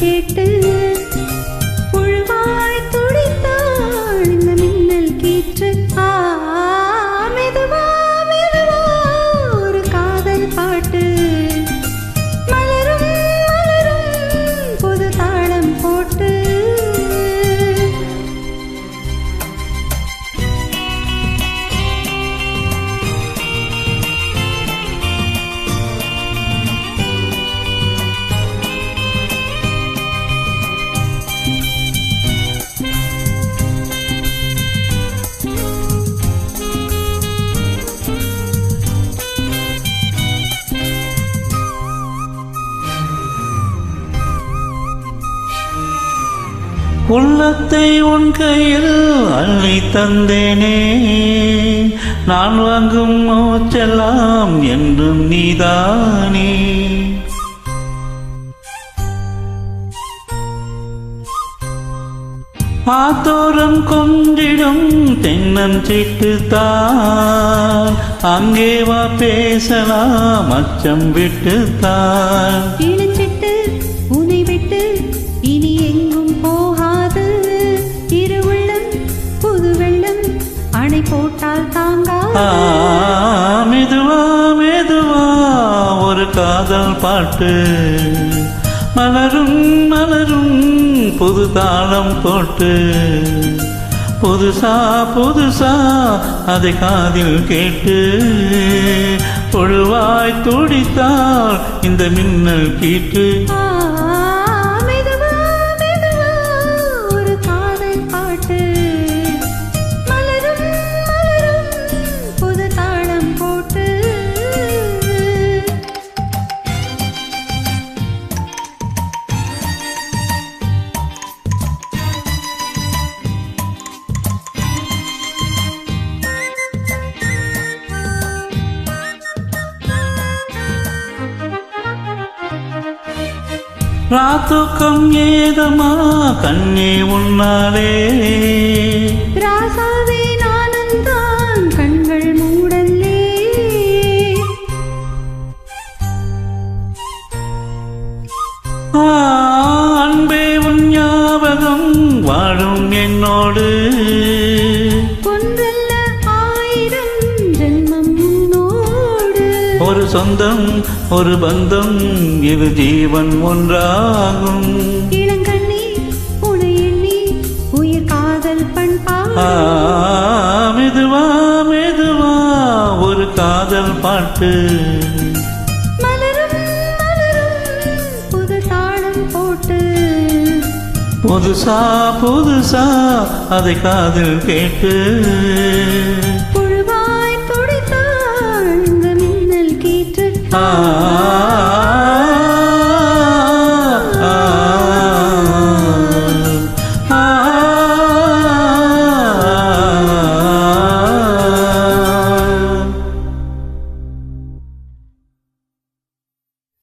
கேட்டு உள்ளத்தை உன் கையில் அள்ளி தந்தேனே. நான் வாங்கும் மூச்செல்லாம் என்றும் நீதானே. ஆத்தோரம் கொண்டிடும் தென்னஞ்சிட்டு தான் அங்கே வா பேசலாம் அச்சம் விட்டுத்தான். மெதுவா மெதுவா ஒரு காதல் பாட்டு. மலரும் மலரும் புது தாளம் போட்டு. புதுசா புதுசா அதை காதில் கேட்டு. பொழுவாய் துடித்தால் இந்த மின்னல் கீட்டு ராத்துக்கம் ஏதமா கண்ணே உன்னாலே. ராசாவே நானும் தான் கண்கள் மூடல்லே. ஆ, அன்பே உன் ஞாபகம் வாழும் என்னோடு. சொந்தம் ஒரு பந்தம் இது ஜீவன் ஒன்றாகும். மெதுவா மெதுவா ஒரு காதல் போட்டு. புதுசா புதுசா அதை காதில் கேட்டு. ஆ